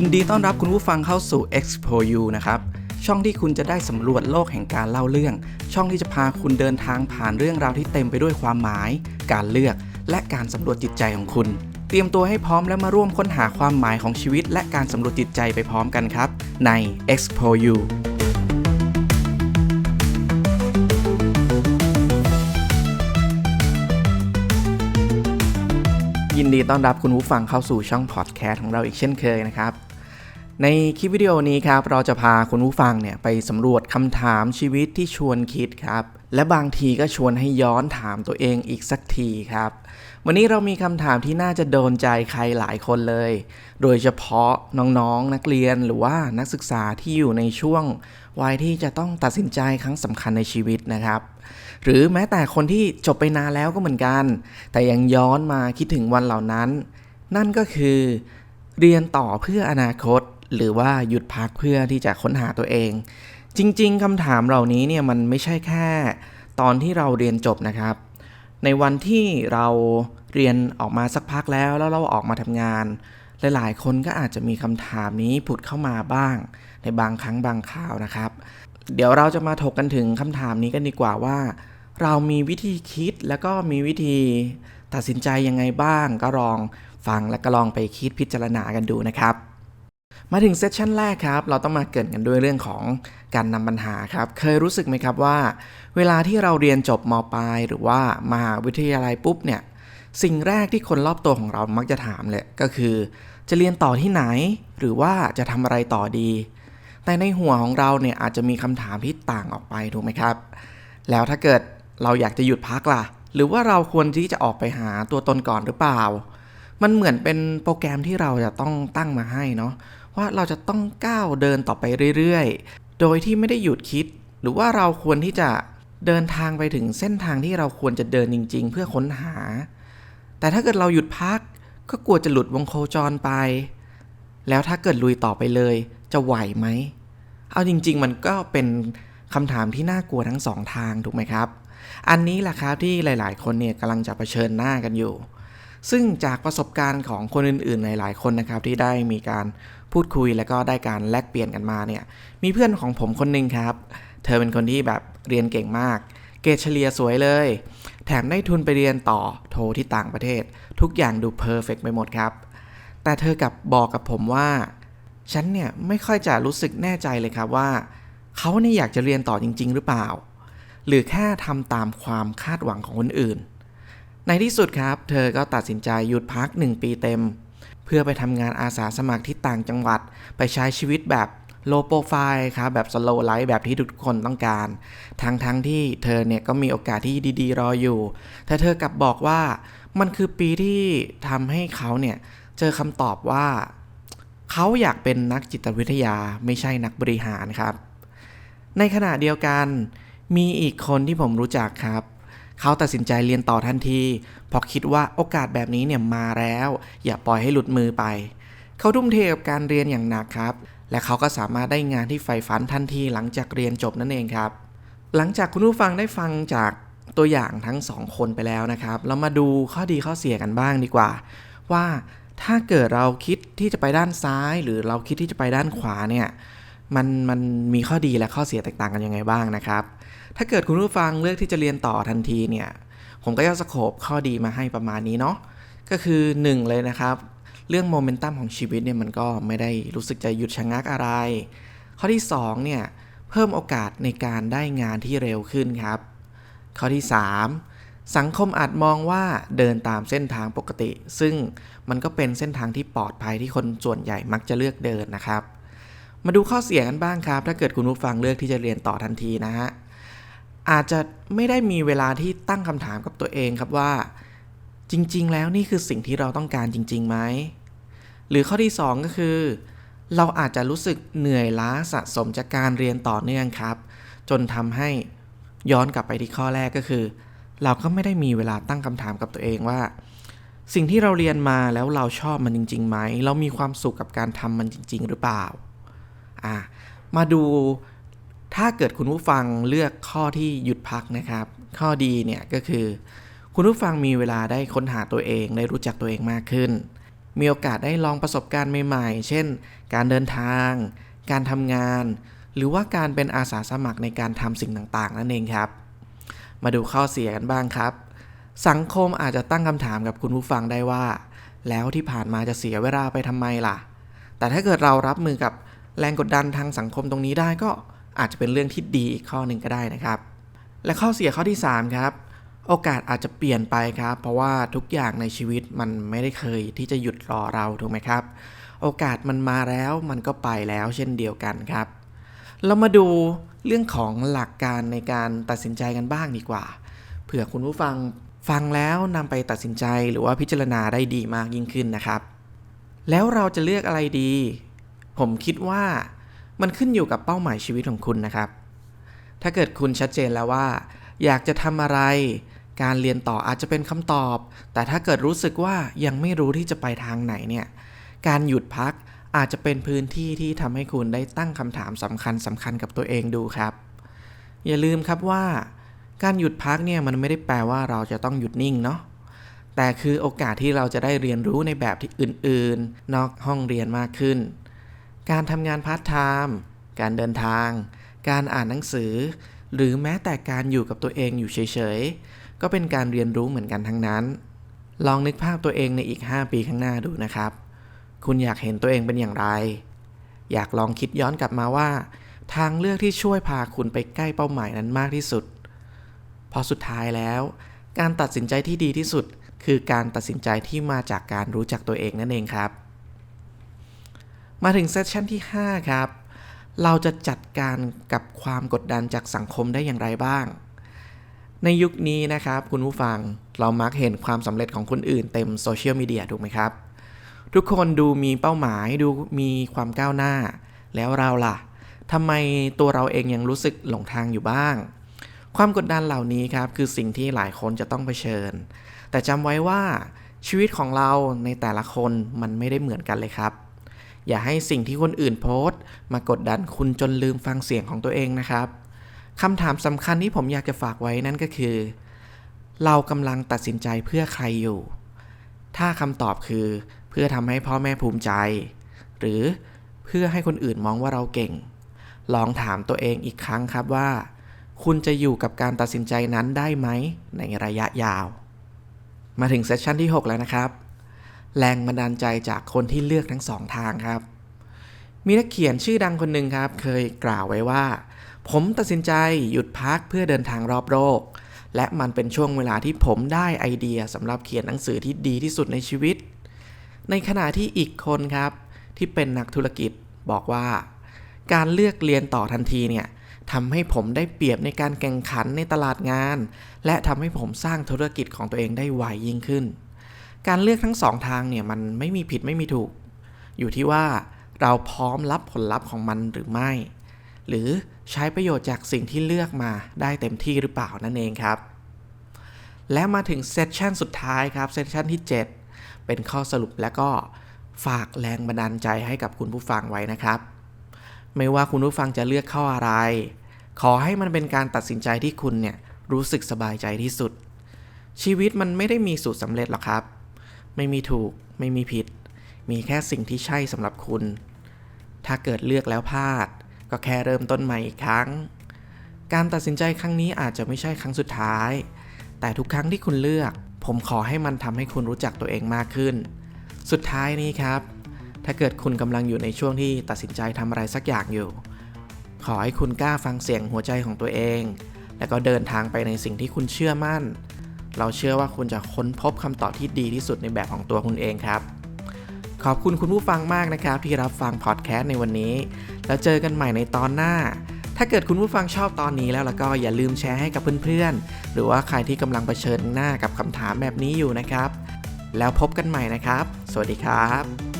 ยินดีต้อนรับคุณผู้ฟังเข้าสู่ Expo U นะครับ ช่องที่คุณจะได้สำรวจโลกแห่งการเล่าเรื่อง ช่องที่จะพาคุณเดินทางผ่านเรื่องราวที่เต็มไปด้วยความหมาย การเลือก และการสำรวจจิตใจของคุณ เตรียมตัวให้พร้อมแล้วมาร่วมค้นหาความหมายของชีวิต และการสำรวจจิตใจไปพร้อมกันครับ ใน Expo U ยินดีต้อนรับคุณผู้ฟังเข้าสู่ช่องพอดแคสต์ของเราอีกเช่นเคยนะครับ ในคลิปวิดีโอนี้ครับเราจะพาคุณผู้ฟังเนี่ยไปสำรวจคำถามชีวิตที่ชวนคิดครับ และบางทีก็ชวนให้ย้อนถามตัวเองอีกสักทีครับ วันนี้เรามีคำถามที่น่าจะโดนใจใครหลายคนเลย โดยเฉพาะน้องๆนนักเรียนหรือว่านักศึกษาที่อยู่ในช่วงวัยที่จะต้องตัดสินใจครั้งสำคัญในชีวิตนะครับ หรือแม้แต่คนที่จบไปนานแล้วก็เหมือนกัน แต่ยังย้อนมาคิดถึงวันเหล่านั้น นั่นก็คือ เรียนต่อเพื่ออนาคต หรือว่าหยุดพักเพื่อที่จะค้นหาตัวเอง จริง ๆคำถามเหล่านี้เนี่ยมันไม่ใช่แค่ ตอนที่เราเรียนจบนะครับ ในวันที่เราเรียนออกมาสักพักแล้วแล้วเราออกมาทำงาน หลายๆ คนก็อาจจะมีคำถามนี้ผุดเข้ามาบ้าง ในบางครั้งบางคราวนะครับ เดี๋ยวเราจะมาถกกันถึงคำถามนี้กันดีกว่าว่า เรามีวิธีคิดแล้วก็มีวิธีตัดสินใจยังไงบ้าง ก็ลองฟังและก็ลองไปคิดพิจารณากันดูนะครับ มาถึงเซสชันแรกครับ เราต้องมาเกรินกันด้วยเรื่องของการนำปัญหาครับ เคยรู้สึกไหมครับว่า เวลาที่เราเรียนจบมปลายหรือว่ามหาวิทยาลัยปุ๊บเนี่ย สิ่งแรกที่คนรอบตัวของเรามักจะถามเลยก็คือ จะเรียนต่อที่ไหน หรือว่าจะทำอะไรต่อดี แต่ในหัวของเราเนี่ยอาจจะมีคำถามที่ต่างออกไปถูกไหมครับ แล้วถ้าเกิดเราอยากจะหยุดพักล่ะ หรือว่าเราควรที่จะออกไปหาตัวตนก่อนหรือเปล่า มันเหมือนเป็นโปรแกรมที่เราจะต้องตั้งมาให้เนาะ ว่าเราจะต้องก้าวเดินต่อไปเรื่อยๆ โดยที่ไม่ได้หยุดคิด หรือว่าเราควรที่จะเดินทางไปถึงเส้นทางที่เราควรจะเดินจริง ๆ เพื่อค้นหา แต่ถ้าเกิดเราหยุดพักก็กลัวจะหลุดวงโคจรไป แล้วถ้าเกิดลุยต่อไปเลย จะไหวไหม เอาจริง ๆ มันก็เป็นคำถามที่น่ากลัวทั้งสองทางถูกไหมครับ อันนี้แหละครับที่หลาย ๆ คนเนี่ยกำลังจะเผชิญหน้ากันอยู่ ซึ่งจากประสบการณ์ของคนอื่นๆ หลายๆ คนนะครับที่ได้มีการพูดคุยแล้วก็ได้การแลกเปลี่ยนกันมาเนี่ย มีเพื่อนของผมคนหนึ่งครับ เธอเป็นคนที่แบบเรียนเก่งมาก เกรดเฉลี่ยสวยเลย แถมได้ทุนไปเรียนต่อโทที่ต่างประเทศ ทุกอย่างดูเพอร์เฟกไปหมดครับ แต่เธอกลับบอกกับผมว่า ฉันเนี่ยไม่ค่อยจะรู้สึกแน่ใจเลยครับว่า เขาเนี่ยอยากจะเรียนต่อจริง ๆ หรือเปล่า หรือแค่ทำตามความคาดหวังของคนอื่น ในที่สุดครับ เธอก็ตัดสินใจหยุดพัก 1 ปีเต็ม เพื่อไปทำงานอาสาสมัครที่ต่างจังหวัด ไปใช้ชีวิตแบบโลโปรไฟล์ครับแบบสโลไลฟ์แบบที่ทุกคนต้องการ ทั้งทั้งที่เธอเนี่ยก็มีโอกาสที่ดีๆ รออยู่ แต่เธอกลับบอกว่ามันคือปีที่ทำให้เขาเนี่ยเจอคำตอบว่า เขาอยากเป็นนักจิตวิทยาไม่ใช่นักบริหารครับ ในขณะเดียวกันมีอีกคนที่ผมรู้จักครับ เขาตัดสินใจเรียนต่อทันทีเพราะคิดว่าโอกาสแบบนี้เนี่ยมาแล้ว อย่าปล่อยให้หลุดมือไป เขาทุ่มเทกับการเรียนอย่างหนักครับ และเขาก็สามารถได้งานที่ใฝ่ฝันทันทีหลังจากเรียนจบนั่นเองครับ หลังจากคุณผู้ฟังได้ฟังจากตัวอย่างทั้งสองคนไปแล้วนะครับ เรามาดูข้อดีข้อเสียกันบ้างดีกว่า ว่าถ้าเกิดเราคิดที่จะไปด้านซ้าย หรือเราคิดที่จะไปด้านขวาเนี่ยมันมันมีข้อดีและข้อเสียแตกต่างกันยังไงบ้างนะครับ ถ้าเกิดคุณผู้ฟังเลือกที่จะเรียนต่อทันทีเนี่ย ผมก็จะสโคบข้อดีมาให้ประมาณนี้เนาะ ก็คือ 1 เลยนะครับ เรื่องโมเมนตัมของชีวิตเนี่ยมันก็ไม่ได้รู้สึกจะหยุดชะงักอะไร ข้อที่2เนี่ยเพิ่มโอกาสในการได้งานที่เร็วขึ้นครับ ข้อที่ 3 สังคมอาจมองว่าเดินตามเส้นทางปกติ ซึ่งมันก็เป็นเส้นทางที่ปลอดภัยที่คนส่วนใหญ่มักจะเลือกเดินนะครับ มาดูข้อเสียกันบ้างครับ ถ้าเกิดคุณผู้ฟังเลือกที่จะเรียนต่อทันทีนะฮะ อาจจะไม่ได้มีเวลาที่ตั้งคำถามกับตัวเองครับว่า จริง ๆ แล้วนี่คือสิ่งที่เราต้องการจริงๆไหมหรือข้อที่ 2 ก็คือ เราอาจจะรู้สึกเหนื่อยล้าสะสมจากการเรียนต่อเนื่องครับ จนทำให้ย้อนกลับไปที่ข้อแรกก็คือ เราก็ไม่ได้มีเวลาตั้งคำถามกับตัวเองว่า สิ่งที่เราเรียนมาแล้วเราชอบมันจริงๆไหมเรามีความสุขกับการทำมันจริง ๆ หรือเปล่าอะมาดู ถ้าเกิดคุณผู้ฟังเลือกข้อที่หยุดพักนะครับ ข้อดีเนี่ยก็คือ คุณผู้ฟังมีเวลาได้ค้นหาตัวเอง ได้รู้จักตัวเองมากขึ้น มีโอกาสได้ลองประสบการณ์ใหม่ๆ เช่น การเดินทาง การทำงาน หรือว่าการเป็นอาสาสมัครในการทำสิ่งต่างๆ นั่นเองครับ มาดูข้อเสียกันบ้างครับ สังคมอาจจะตั้งคำถามกับคุณผู้ฟังได้ว่า แล้วที่ผ่านมาจะเสียเวลาไปทำไมล่ะ แต่ถ้าเกิดเรารับมือกับแรงกดดันทางสังคมตรงนี้ได้ก็ อาจจะเป็นเรื่องที่ดีอีกข้อหนึ่งก็ได้นะครับ และข้อเสียข้อที่ 3 ครับ โอกาสอาจจะเปลี่ยนไปครับ เพราะว่าทุกอย่างในชีวิตมันไม่ได้เคยที่จะหยุดรอเราถูกไหมครับ โอกาสมันมาแล้วมันก็ไปแล้วเช่นเดียวกันครับ เรามาดูเรื่องของหลักการในการตัดสินใจกันบ้างดีกว่า เผื่อคุณผู้ฟังฟังแล้วนำไปตัดสินใจหรือว่าพิจารณาได้ดีมากยิ่งขึ้นนะครับ แล้วเราจะเลือกอะไรดี ผมคิดว่า มันขึ้นอยู่กับเป้าหมายชีวิตของคุณนะครับ ถ้าเกิดคุณชัดเจนแล้วว่า อยากจะทำอะไร การเรียนต่ออาจจะเป็นคำตอบ แต่ถ้าเกิดรู้สึกว่ายังไม่รู้ที่จะไปทางไหนเนี่ย การหยุดพักอาจจะเป็นพื้นที่ที่ทำให้คุณได้ตั้งคำถามสำคัญสำคัญกับตัวเองดูครับ อย่าลืมครับว่า การหยุดพักเนี่ยมันไม่ได้แปลว่าเราจะต้องหยุดนิ่งเนาะแต่คือโอกาสที่เราจะได้เรียนรู้ในแบบที่อื่น ๆ นอกห้องเรียนมากขึ้น การทำงานพาร์ทไทม์การเดินทาง การอ่านหนังสือ หรือแม้แต่การอยู่กับตัวเองอยู่เฉยๆ ก็เป็นการเรียนรู้เหมือนกันทั้งนั้น ลองนึกภาพตัวเองในอีก 5 ปีข้างหน้าดูนะครับ คุณอยากเห็นตัวเองเป็นอย่างไร อยากลองคิดย้อนกลับมาว่า ทางเลือกที่ช่วยพาคุณไปใกล้เป้าหมายนั้นมากที่สุดพราะสุดท้ายแล้ว การตัดสินใจที่ดีที่สุด คือการตัดสินใจที่มาจากการรู้จักตัวเองนั่นเองครับ มาถึงเซสชันที่ 5 ครับ เราจะจัดการกับความกดดันจากสังคมได้อย่างไรบ้าง ในยุคนี้นะครับคุณผู้ฟังเรามักเห็นความสำเร็จของคนอื่นเต็มโซเชียลมีเดียถูกไหมครับ ทุกคนดูมีเป้าหมายดูมีความก้าวหน้า แล้วเราล่ะทำไมตัวเราเองยังรู้สึกหลงทางอยู่บ้าง ความกดดันเหล่านี้ครับคือสิ่งที่หลายคนจะต้องเผชิญ แต่จำไว้ว่าชีวิตของเราในแต่ละคนมันไม่ได้เหมือนกันเลยครับ อย่าให้สิ่งที่คนอื่นโพสต์ มากดดันคุณจนลืมฟังเสียงของตัวเองนะครับคำถามสำคัญที่ผมอยากจะฝากไว้นั่นก็คือ เรากำลังตัดสินใจเพื่อใครอยู่ ถ้าคำตอบคือ เพื่อทำให้พ่อแม่ภูมิใจ หรือเพื่อให้คนอื่นมองว่าเราเก่ง ลองถามตัวเองอีกครั้งครับว่า คุณจะอยู่กับการตัดสินใจนั้นได้ไหมในระยะยาว มาถึงเซสชันที่ 6 แล้วนะครับ แรงบันดาลใจจากคนที่เลือกทั้งสองทางครับ มีนักเขียนชื่อดังคนหนึ่งครับ เคยกล่าวไว้ว่า ผมตัดสินใจหยุดพักเพื่อเดินทางรอบโลกและมันเป็นช่วงเวลาที่ผมได้ไอเดียสำหรับเขียนหนังสือที่ดีที่สุดในชีวิต ในขณะที่อีกคนครับ ที่เป็นนักธุรกิจบอกว่า การเลือกเรียนต่อทันทีเนี่ยทำให้ผมได้เปรียบในการแข่งขันในตลาดงาน และทำให้ผมสร้างธุรกิจของตัวเองได้ไวยิ่งขึ้น การเลือกทั้งสองทางเนี่ยมันไม่มีผิดไม่มีถูก อยู่ที่ว่าเราพร้อมรับผลลัพธ์ของมันหรือไม่ หรือใช้ประโยชน์จากสิ่งที่เลือกมาได้เต็มที่หรือเปล่านั่นเองครับ และมาถึงเซสชันสุดท้ายครับเซสชันที่ 7 เป็นข้อสรุปและก็ฝากแรงบันดาลใจให้กับคุณผู้ฟังไว้นะครับ ไม่ว่าคุณผู้ฟังจะเลือกข้ออะไร ขอให้มันเป็นการตัดสินใจที่คุณเนี่ยรู้สึกสบายใจที่สุด ชีวิตมันไม่ได้มีสูตรสำเร็จหรอกครับ ไม่มีถูก ไม่มีผิด มีแค่สิ่งที่ใช่สำหรับคุณ ถ้าเกิดเลือกแล้วพลาด ก็แค่เริ่มต้นใหม่อีกครั้ง การตัดสินใจครั้งนี้อาจจะไม่ใช่ครั้งสุดท้าย แต่ทุกครั้งที่คุณเลือก ผมขอให้มันทำให้คุณรู้จักตัวเองมากขึ้น สุดท้ายนี้ครับ ถ้าเกิดคุณกำลังอยู่ในช่วงที่ตัดสินใจทำอะไรสักอย่างอยู่ ขอให้คุณกล้าฟังเสียงหัวใจของตัวเอง แล้วก็เดินทางไปในสิ่งที่คุณเชื่อมั่น เราเชื่อว่าคุณจะค้นพบคำตอบที่ดีที่สุดในแบบของตัวคุณเองครับ ขอบคุณคุณผู้ฟังมากนะครับ ที่รับฟังพอดแคสต์ในวันนี้ แล้วเจอกันใหม่ในตอนหน้า ถ้าเกิดคุณผู้ฟังชอบตอนนี้แล้วแล้วก็อย่าลืมแชร์ให้กับเพื่อนๆ หรือว่าใครที่กำลังเผชิญหน้ากับคำถามแบบนี้อยู่นะครับ แล้วพบกันใหม่นะครับ สวัสดีครับ